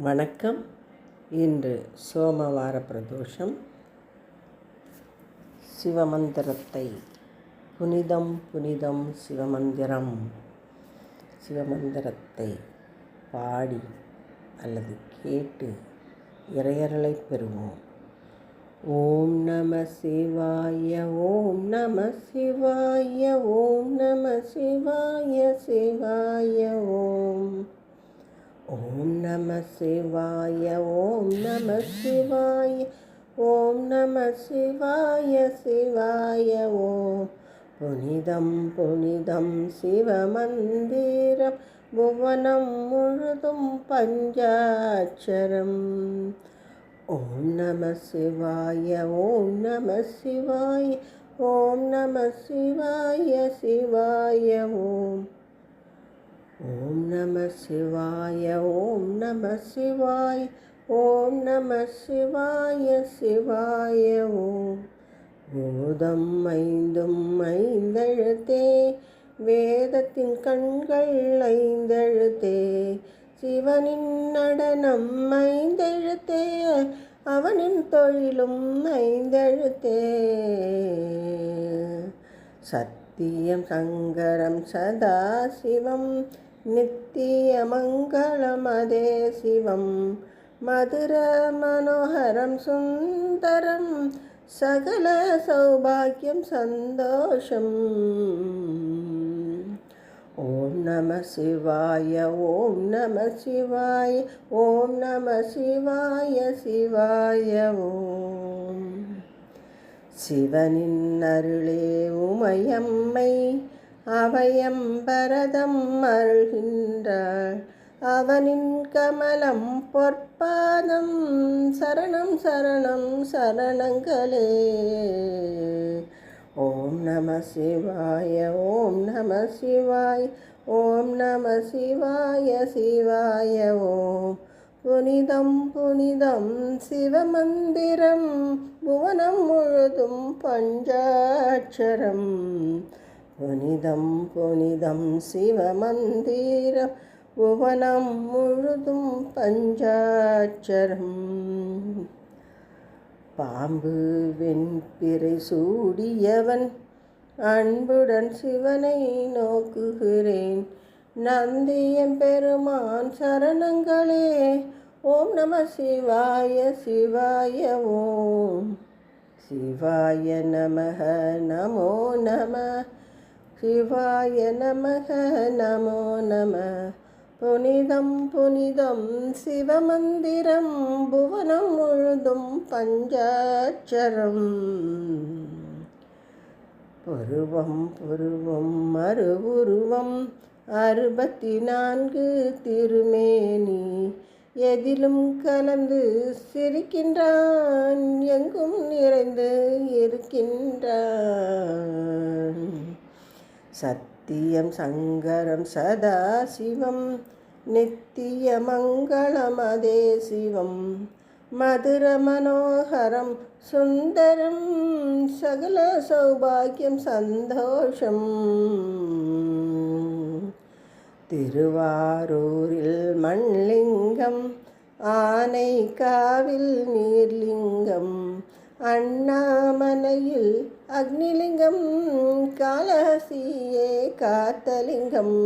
வணக்கம். இன்று சோமவார பிரதோஷம். சிவமந்திரத்தை புனிதம் புனிதம் சிவமந்திரம். சிவமந்திரத்தை பாடி அல்லது கேட்டு இறையறலை பெறுவோம். ஓம் நம சிவாய ஓம் நம சிவாய ஓம் நம சிவாய சிவாய ஓம். ஓம் நம சிவாய ஓம் நம சிவாய ஓம் நம சிவாய சிவாய ஓம் புனிதம் புனிதம் சிவமந்திரம் புவனம் முழுதும் பஞ்சாட்சரம். ஓம் நம சிவாய ஓம் நம சிவாய ஓம் நம சிவாய சிவாய ஓம் ஓம் நம சிவாய ஓம் நம சிவாய ஓம் நம சிவாய சிவாய ஓம். பூதம் ஐந்தும் ஐந்தெழுத்தே வேதத்தின் கண்கள் ஐந்தெழுத்தே சிவனின் நடனம் ஐந்தெழுத்தே அவனின் தொழிலும் ஐந்தெழுத்தே. சத்தியம் சங்கரம் சதாசிவம் நித்தியமங்கலமதே சிவம். மதுர மனோகரம் சுந்தரம். சகல சௌபாகியம் சந்தோஷம். ஓம் நம சிவாய ஓம் நம சிவாய ஓம் நம சிவாய சிவாய ஓம். சிவனின் அருளே உமையம்மை. அவையம் பரதம் அருள்கின்றாள் அவனின் கமலம் பொற்பாதம் சரணம் சரணம் சரணங்களே. ஓம் நம சிவாய ஓம் நம சிவாய் ஓம் நம சிவாய சிவாய ஓம் புனிதம் புனிதம் சிவமந்திரம் புவனம் முழுதும் பஞ்சாட்சரம். புனிதம் புனிதம் சிவமந்திரம் புவனம் முழுதும் பஞ்சாட்சரம். பாம்பு வெண்பிறை சூடியவன் அன்புடன் சிவனை நோக்குகிறேன். நந்தியம் பெருமான் சரணங்களே ஓம் நம சிவாய சிவாய ஓம். சிவாய நமக நமோ நம. சிவாய நமக நமோ நம. புனிதம் புனிதம் சிவமந்திரம் புவனம் முழுதும் பஞ்சாட்சரம். புருவம் புருவம் மறுவுருவம் அறுபத்தி நான்கு திருமேனி. எதிலும் கலந்து சிரிக்கின்றான் எங்கும் நிறைந்து இருக்கின்றான். சத்தியம் சங்கரம் சதா சிவம் நித்திய மங்களம் அதே சிவம். மதுர மனோகரம் சுந்தரம் சகல சௌபாகியம் சந்தோஷம். திருவாரூரில் மண்லிங்கம் ஆனைக்காவில் நீர்லிங்கம். அண்ணாமலையில் அக்னிலிங்கம் காலஹசியே காத்தலிங்கம்.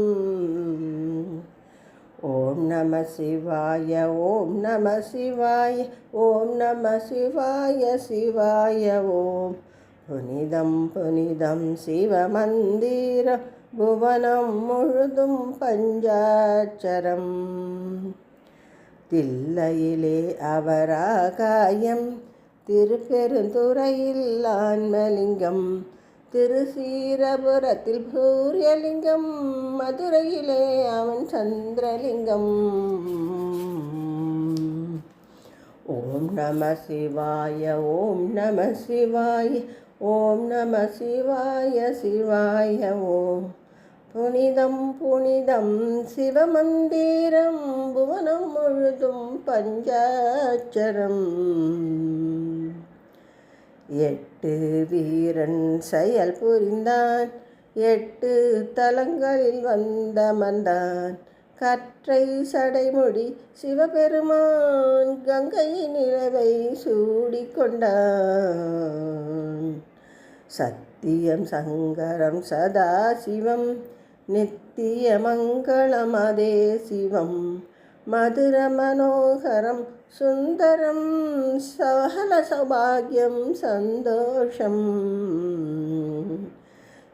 ஓம் நம சிவாய ஓம் நம சிவாய ஓம் நம சிவாய சிவாய ஓம். புனிதம் புனிதம் சிவமந்திரம் புவனம் முழுதும் பஞ்சாட்சரம். தில்லையிலே அவராகாயம் திருப்பெருந்துறையில் ஆன்மலிங்கம் திருசீரபுரத்தில் சூரியலிங்கம் மதுரையிலே அவன் சந்திரலிங்கம். ஓம் நம சிவாய ஓம் நம சிவாய ஓம் நம சிவாய சிவாய ஓம் புனிதம் புனிதம் சிவமந்திரம் புவனம் முழுதும் பஞ்சாட்சரம். எட்டு வீரன் செயல் புரிந்தான். எட்டு தலங்களில் வந்தமர்ந்தான் கற்றை சடைமுடி சிவபெருமான் கங்கையின் நிலவை சூடிக்கொண்டான் சத்தியம் சங்கரம் சதா சிவம் நித்திய மங்களம் அதே சிவம். மதுர மனோகரம் சுந்தரம் சகல சௌபாகியம் சந்தோஷம்.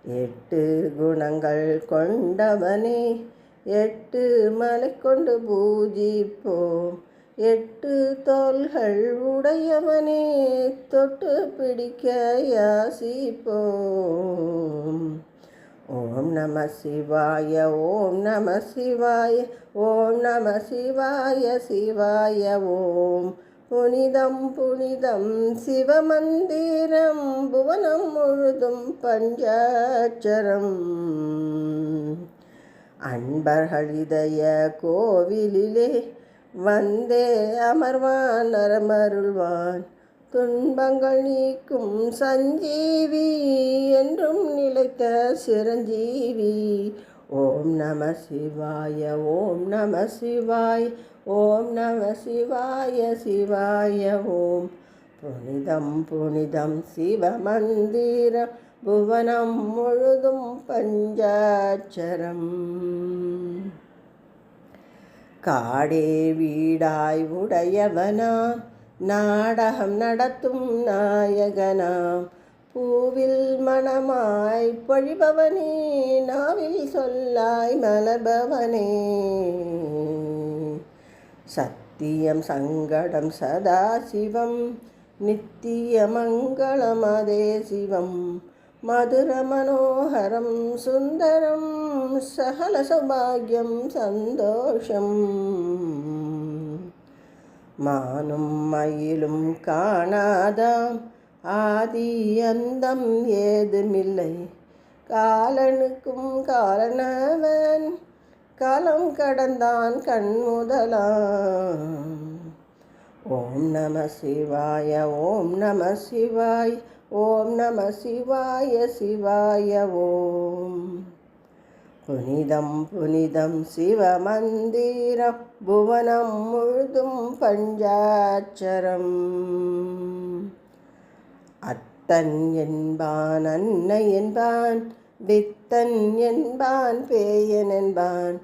எட்டு குணங்கள் கொண்டவனே எட்டு மலை கொண்டு பூஜிப்போம். எட்டு தோள்கள் உடையவனே தொட்டு பிடிக்க யாசிப்போம். ஓம் நம சிவாய ஓம் நம சிவாய ஓம் நம சிவாய சிவாய ஓம். புனிதம் புனிதம் சிவமந்திரம் புவனம் முழுதும் பஞ்சாட்சரம். அன்பர்கள் இதய கோவிலிலே வந்தே அமர்வான் நரமருள்வான் துன்பங்கள் நீக்கும் சஞ்சீவி என்றும் நிலைத்த சிரஞ்சீவி. ஓம் நம சிவாய ஓம் நம சிவாய் ஓம் நம சிவாய சிவாய ஓம் புனிதம் புனிதம் சிவமந்திரம் புவனம் முழுதும் பஞ்சாட்சரம். காடே வீடாய் உடையவனா நாடகம் நடத்தும் நாயகனாம் பூவில் மணமாய் பொழிபவனே நாவில் சொல்லாய் மலர்பவனே. சத்தியம் சங்கடம் சதா சிவம் நித்திய மங்களம் அதே சிவம். மதுர மனோகரம் சுந்தரம் சகல சௌபாகியம் சந்தோஷம். மானும் மயிலும் காணாதாம். ஆதி அந்தம் ஏதுமில்லை. காலனுக்கும் காலனவன் காலம் கடந்தான் கண் முதலாம் ஓம் நம சிவாய ஓம் நம சிவாய் ஓம் நம சிவாய சிவாய ஓம். புனிதம் புனிதம் சிவமந்திரம் புவனம் முழுதும் பஞ்சாட்சரம். அத்தன் என்பான் அன்னை என்பான் வித்தன் என்பான் பேயன் என்பான்.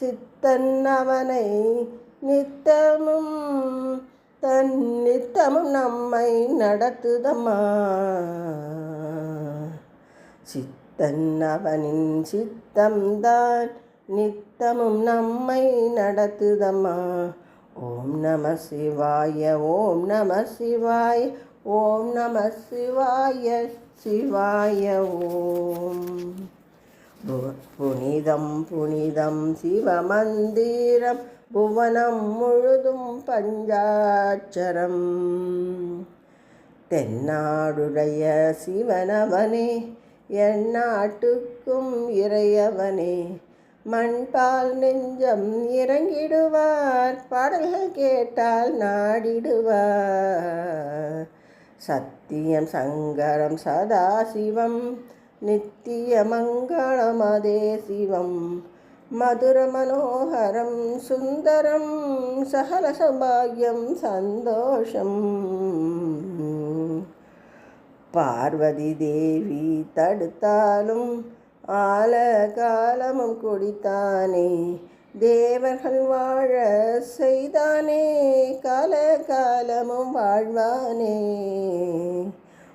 சித்தன் அவனை நித்தமும் தன் நித்தமும் நம்மை நடத்துதம்மா. சித்தன் தன்னவனின் சித்தம்தான் நித்தமும் நம்மை நடத்துதம்மா. ஓம் நம சிவாய ஓம் நம சிவாய ஓம் நம சிவாய சிவாய ஓம். புனிதம் புனிதம் சிவமந்திரம் புவனம் முழுதும் பஞ்சாட்சரம். தென்னாடுடைய சிவனவனே எந்நாட்டுக்கும் இறையவனே மண்பால் நெஞ்சம் இறங்கிடுவார் பாடல்கள் கேட்டால் நாடிடுவார். சத்தியம் சங்கரம் சதாசிவம் நித்திய மங்களம் அதே சிவம். மதுர மனோகரம் சுந்தரம் சகல சௌபாகியம் சந்தோஷம். பார்வதி தேவி தடுத்தாலும் ஆல காலமும் குடித்தானே. தேவர்கள் வாழ செய்தானே கால காலமும் வாழ்வானே.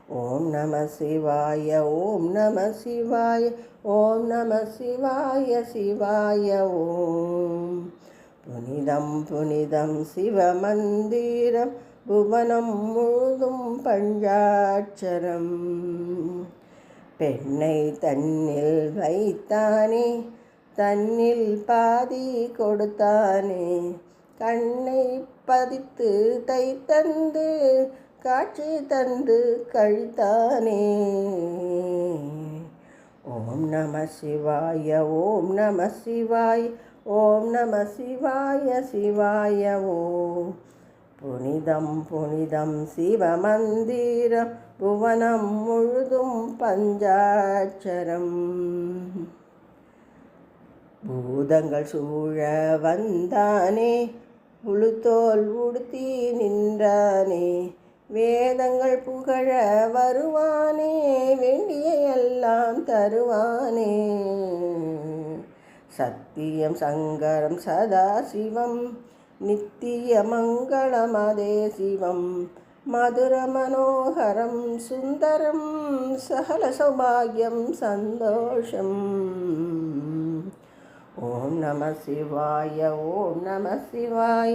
ஓம் நம சிவாய ஓம் நம சிவாய ஓம் நம சிவாய சிவாய ஓம். புனிதம் புனிதம் சிவமந்திரம் புவனம் முழுதும் பஞ்சாட்சரம். பெண்ணை தன்னில் வைத்தானே தன்னில் பாதி கொடுத்தானே. கண்ணை பதித்து கை தந்து காட்சி தந்து கழித்தானே. ஓம் நம சிவாய ஓம் நம சிவாய் ஓம் நம சிவாய சிவாய ஓம். புனிதம் புனிதம் சிவமந்திரம் புவனம் முழுதும் பஞ்சாட்சரம். பூதங்கள் சூழ வந்தானே உளுத்தோல் உடுத்தி நின்றானே வேதங்கள் புகழ வருவானே வேண்டிய எல்லாம் தருவானே. சத்தியம் சங்கரம் சதாசிவம் நித்திய மங்களமதே சிவம் மதுர மனோகரம் சுந்தரம் சகல சௌபாகியம் சந்தோஷம் ஓம் நம சிவாய ஓம் நம சிவாய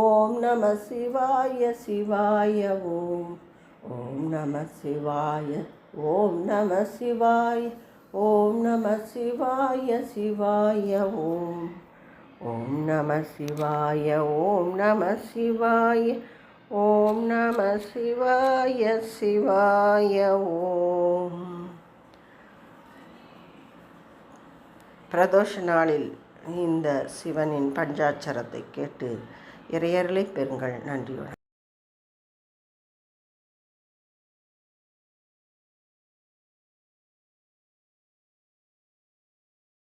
ஓம் நம சிவாய சிவாய ஓம் ஓம் நம சிவாய ஓம் நம சிவாய ஓம் நம சிவாய சிவாய ஓம் ஓம் நம சிவாய ஓம் நம சிவாய ஓம் நம சிவாய சிவாய ஓம். பிரதோஷ நாளில் இந்த சிவனின் பஞ்சாட்சரத்தை கேட்டு இறையர்களை பெறுங்கள். நன்றி